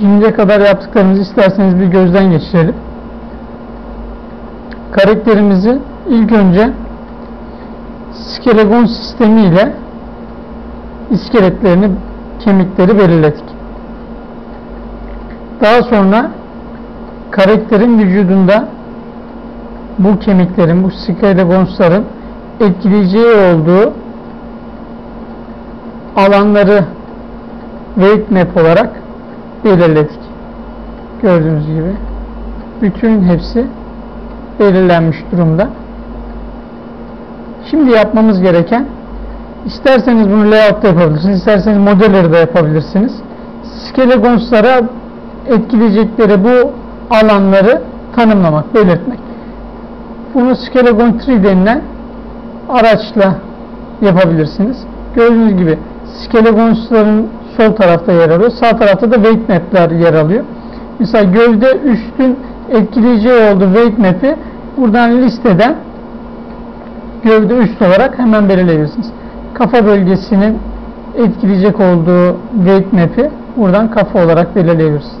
Şimdiye kadar yaptıklarımızı isterseniz bir gözden geçirelim. Karakterimizi ilk önce skeleton sistemi ile iskeletlerini, kemikleri belirledik. Daha sonra karakterin vücudunda bu kemiklerin, bu skeletonsların etkileyeceği olduğu alanları weight map olarak belirledik. Gördüğünüz gibi bütün hepsi belirlenmiş durumda. Şimdi yapmamız gereken isterseniz bunu layout da yapabilirsiniz, isterseniz modeleri de yapabilirsiniz. Skelegonslara etkileyecekleri bu alanları tanımlamak, belirtmek. Bunu Skelegon 3 denilen araçla yapabilirsiniz. Gördüğünüz gibi Skelegonsların sol tarafta yer alıyor. Sağ tarafta da weight map'ler yer alıyor. Mesela gövde üstün etkileyici olduğu weight map'i buradan listeden gövde üst olarak hemen belirleyebilirsiniz. Kafa bölgesinin etkileyecek olduğu weight map'i buradan kafa olarak belirleyebilirsiniz.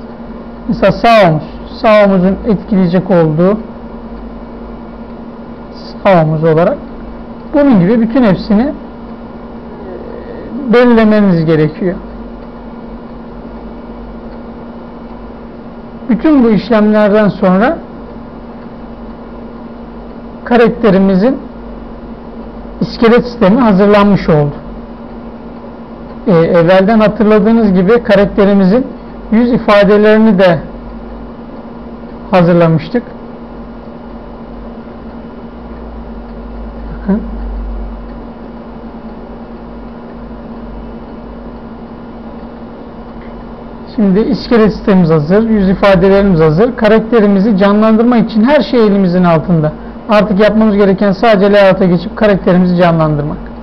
Mesela sağ omuz. Sağ omuzun etkileyecek olduğu sağ omuz olarak bunun gibi bütün hepsini belirlemeniz gerekiyor. Bütün bu işlemlerden sonra karakterimizin iskelet sistemi hazırlanmış oldu. Ee, evvelden hatırladığınız gibi karakterimizin yüz ifadelerini de hazırlamıştık. Şimdi iskelet sistemimiz hazır, yüz ifadelerimiz hazır. Karakterimizi canlandırma için her şey elimizin altında. Artık yapmamız gereken sadece layout'a geçip karakterimizi canlandırmak.